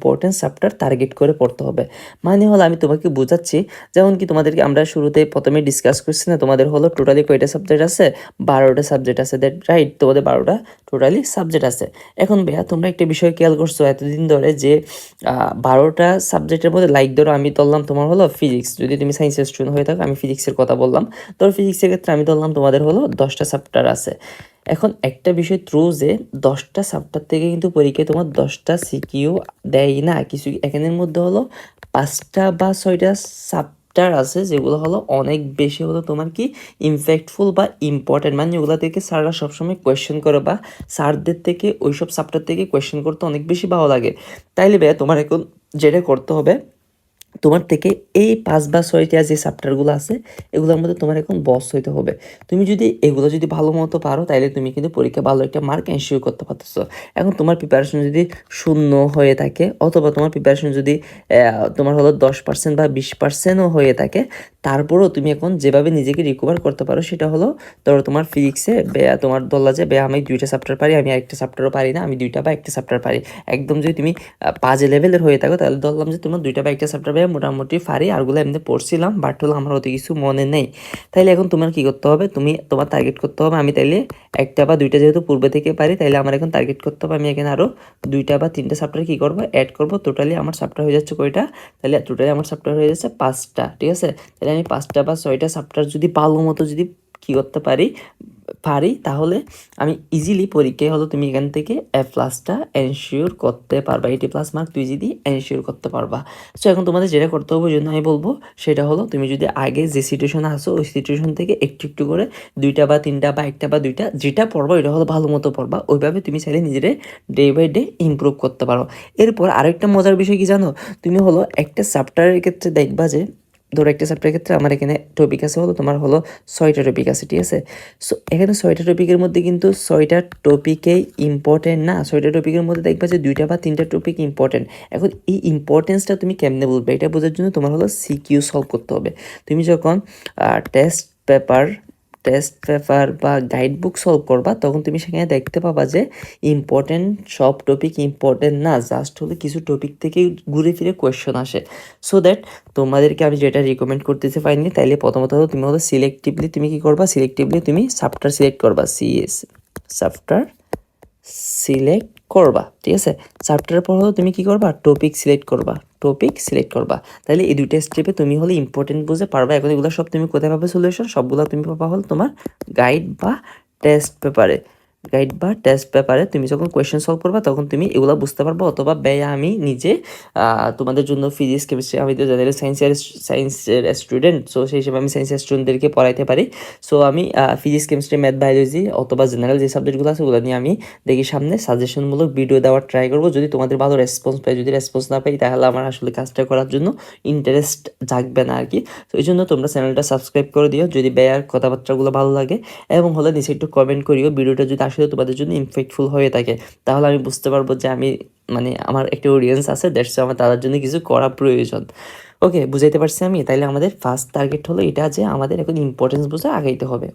Important chapter target করে পড়তে হবে। মানে হলো আমি তোমাকে বোঝাচ্ছি, যেমন কি তোমাদেরকে আমরা শুরুতে প্রথমে ডিসকাস করছি না, তোমাদের হলো টোটালি কয়টা সাবজেক্ট আছে? বারোটা সাবজেক্ট আছে দ্যাট রাইট তোমাদের বারোটা টোটালি সাবজেক্ট আছে। এখন ভাইয়া, তোমরা একটা বিষয় খেয়াল করছ, এতদিন ধরে যে বারোটা সাবজেক্টের মধ্যে লাইক ধরো আমি ধরলাম তোমার হলো ফিজিক্স যদি তুমি সায়েন্সের স্টুডেন্ট হয়ে থাকো, আমি ফিজিক্সের কথা বললাম। ধরো ফিজিক্সের ক্ষেত্রে আমি ধরলাম তোমাদের হলো দশটা চ্যাপ্টার আছে। এখন একটা বিষয় থ্রু যে, দশটা চ্যাপ্টার থেকে কিন্তু পরীক্ষায় তোমার দশটা সিকিউ দেয় না। কিছু এখানের মধ্যে হলো পাঁচটা বা ছয়টা চ্যাপ্টার আছে যেগুলো হলো অনেক বেশি হলো তোমার কি ইমপ্যাক্টফুল বা ইম্পর্টেন্ট মানে ওগুলো থেকে স্যাররা সবসময় কোয়েশ্চেন করে বা স্যারদের থেকে ওইসব চ্যাপ্টার থেকে কোয়েশ্চেন করতে অনেক বেশি ভালো লাগে। তাইলে ভাইয়া তোমার এখন যেটা করতে হবে তোমার থেকে এই পাঁচ বা ছয়টা যে চ্যাপ্টারগুলো আছে, এগুলোর মধ্যে তোমার এখন বস হইতে হবে। তুমি যদি এগুলো যদি ভালো মতো পারো তাহলে তুমি কিন্তু পরীক্ষা ভালো একটা মার্ক এনশিওর করতে পারতেছো। এখন তোমার প্রিপারেশন যদি শূন্য হয়ে থাকে, অথবা তোমার প্রিপারেশন যদি তোমার হলো দশ পার্সেন্ট বা বিশ পার্সেন্টও হয়ে থাকে, তারপরেও তুমি এখন যেভাবে নিজেকে রিকভার করতে পারো, সেটা হলো ধরো তোমার ফিজিক্সে তোমার দল্লা যে, বে, আমি দুইটা চ্যাপ্টার পারি, আমি আরেকটা চ্যাপ্টারও পারি না, আমি দুইটা বা একটা চ্যাপ্টার পারি। একদম যদি তুমি পাঁচে লেভেলের হয়ে থাকো, তাহলে ধরলাম যে তোমার দুইটা বা একটা চ্যাপ্টার পাই মোটামুটি পারি আরগুলো এমনি পড়ছিলাম বাট হলো আমার অত কিছু মনে নেই। তাইলে এখন তোমার কি করতে হবে? তুমি তোমার টার্গেট করতে হবে, আমি তাইলে একটা বা দুইটা যেহেতু পূর্বে থেকে পারি, তাইলে আমার এখন টার্গেট করতে হবে, আমি এখানে আরও দুইটা বা তিনটা চ্যাপ্টার কি করব? অ্যাড করব টোটালি আমার চ্যাপ্টার হয়ে যাচ্ছে কয়টা? তাহলে টোটালি আমার চ্যাপ্টার হয়ে যাচ্ছে পাঁচটা, ঠিক আছে? তাহলে আমি পাঁচটা বা ছয়টা চ্যাপ্টার যদি ভালো মতো যদি কি করতে পারি পারি, তাহলে আমি ইজিলি পরীক্ষায় হলো তুমি এখান থেকে এ প্লাসটা এনশিওর করতে পারবা। এইটি প্লাস মার্ক তুই যদি এনশিওর করতে পারবা। সো এখন তোমাদের যেটা করতে হবে জন্য আমি বলব, সেটা হলো তুমি যদি আগে যে সিচুয়েশনে আসো ওই সিচুয়েশন থেকে একটু একটু করে দুইটা বা তিনটা বা একটা বা দুইটা যেটা পড়বা, ওইটা হলো ভালো মতো পড়বা। ওইভাবে তুমি চাইলে নিজেরে ডে বাই ডে ইমপ্রুভ করতে পারো। এরপর আরেকটা মজার বিষয় কি জানো? তুমি হলো একটা চ্যাপ্টারের ক্ষেত্রে দেখবা যে ধরো একটা চ্যাপ্টারের ক্ষেত্রে আমার এখানে টপিক আছে, হলো তোমার হলো ছয়টা টপিক আছে, ঠিক আছে? সো এখানে ছয়টা টপিকের মধ্যে কিন্তু ছয়টা টপিকেই ইম্পর্টেন্ট না। ছয়টা টপিকের মধ্যে দেখবা যে দুইটা বা তিনটা টপিক ইম্পর্টেন্ট এখন এই ইম্পর্টেন্সটা তুমি কেমনে বলবে এটা বোঝার জন্য তোমার হলো সিকিউ সলভ করতে হবে। তুমি যখন টেস্ট পেপার টেস্ট পেপার বা গাইড বুক সলভ করবা, তখন তুমি সেখানে দেখতে পাবা যে ইম্পর্টেন্ট সব টপিক ইম্পর্টেন্ট না জাস্ট হলে কিছু টপিক থেকে ঘুরে ফিরে কোয়েশ্চন আসে। সো দ্যাট তোমাদেরকে আমি যেটা রিকমেন্ড করতেছি ফাইনালি তাইলে প্রথমত তুমি হলো সিলেক্টিভলি তুমি কি করবা সিলেক্টিভলি তুমি সাবটার সিলেক্ট করবা সিএস সাবটার সিলেক্ট করবা, ঠিক আছে? চ্যাপ্টারের পর হলো তুমি কি করবা? টপিক সিলেক্ট করবা টপিক সিলেক্ট করবা। তাহলে এই দুইটা স্টেপে তুমি হলে ইম্পর্টেন্ট বুঝে পারবা। এখন এগুলো সব তুমি কোথায় পাবে সলিউশন সবগুলো তুমি পাবা হল তোমার গাইড বা টেস্ট পেপারে গাইড বা টেস্ট পেপারে তুমি যখন কোয়েশ্চেন সলভ করবা, তখন তুমি এগুলো বুঝতে পারব অথবা ব্যয় আমি নিজে তোমাদের জন্য ফিজিক্স কেমিস্ট্রি আমি তো জেনারেল সায়েন্সের সায়েন্সের স্টুডেন্ট সো সেই হিসেবে আমি সায়েন্সের স্টুডেন্টদেরকে পড়াইতে পারি। সো আমি ফিজিক্স কেমিস্ট্রি ম্যাথ বায়োলজি অথবা জেনারেল যে সাবজেক্টগুলো আছে, ওগুলো নিয়ে আমি দেখি সামনে। সাজেশনমূলক ভিডিও দেওয়ার ট্রাই করব। যদি তোমাদের ভালো রেসপন্স পাই, যদি রেসপন্স না পাই, তাহলে আমার আসলে কাজটা করার জন্য ইন্টারেস্ট জাগবে না আর কি তো এই জন্য তোমরা চ্যানেলটা সাবস্ক্রাইব করে দিও। যদি ব্যয়ার কথাবার্তাগুলো ভালো লাগে, এবং হলে নিচে একটু কমেন্ট করিও। ভিডিওটা যদি আসলে তোমাদের জন্য ইমফেক্টফুল হয়ে থাকে। তাহলে আমি বুঝতে পারব যে আমি মানে আমার একটা অডিয়েন্স আছে দ্যাটস আমার তাদের জন্য কিছু করা প্রয়োজন। ওকে বুঝাইতে পারছি আমি? তাইলে আমাদের ফার্স্ট টার্গেট হলো এটা যে আমাদের এখন ইম্পর্টেন্স বুঝে আগাইতে হবে।